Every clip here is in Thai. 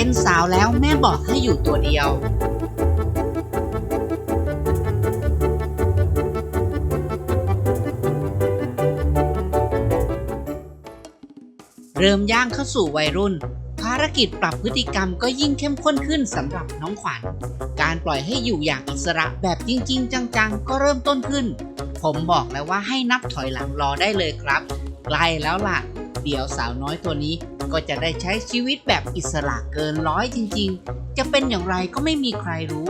็นสาวแล้วแม่บอกให้อยู่ตัวเดียว เริ่มย่างเข้าสู่วัยรุ่น ภารกิจปรับพฤติกรรมก็ยิ่งเข้มข้นขึ้นสำหรับน้องขวัญ การปล่อยให้อยู่อย่างอิสระแบบจริง ๆ จัง ๆ ก็เริ่มต้นขึ้น ผมบอกแล้วว่าให้นับถอยหลังรอได้เลยครับ ใกล้แล้วล่ะ เดี๋ยวสาวน้อยตัวนี้ ก็จะได้ใช้ชีวิตแบบอิสระเกินร้อยจริงๆ จะเป็นอย่างไรก็ไม่มีใครรู้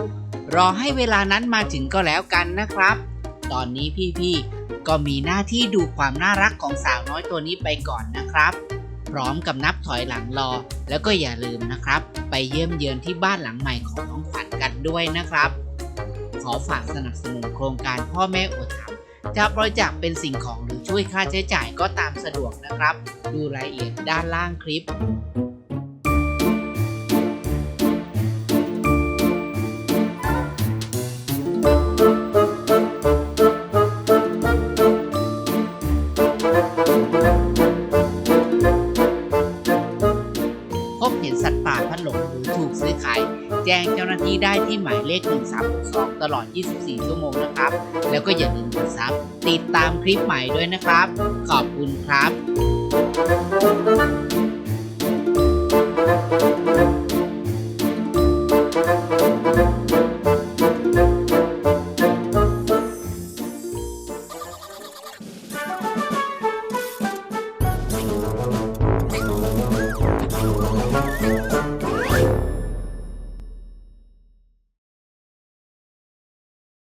รอให้เวลานั้นมาถึงก็แล้วกันนะครับ ตอนนี้พี่ๆ ก็มีหน้าที่ดูความน่ารักของสาวน้อยตัวนี้ไปก่อนนะครับ พร้อมกับนับถอยหลังรอ แล้วก็อย่าลืมนะครับ ไปเยี่ยมเยือนที่บ้านหลังใหม่ของน้องขวัญกันด้วยนะครับ ขอฝากสนับสนุนโครงการพ่อแม่อดทำจะบริจาคเป็นสิ่งของ ช่วยค่าใช้จ่ายก็ตามสะดวกนะครับ ดูรายละเอียดด้านล่างคลิป ลงหรือถูกซื้อขาย แจ้งเจ้าหน้าที่ได้ที่หมายเลข 1362 ตลอด 24 ชั่วโมงนะครับ แล้วก็อย่าลืมกดซับติดตามคลิปใหม่ด้วยนะครับ ขอบคุณครับ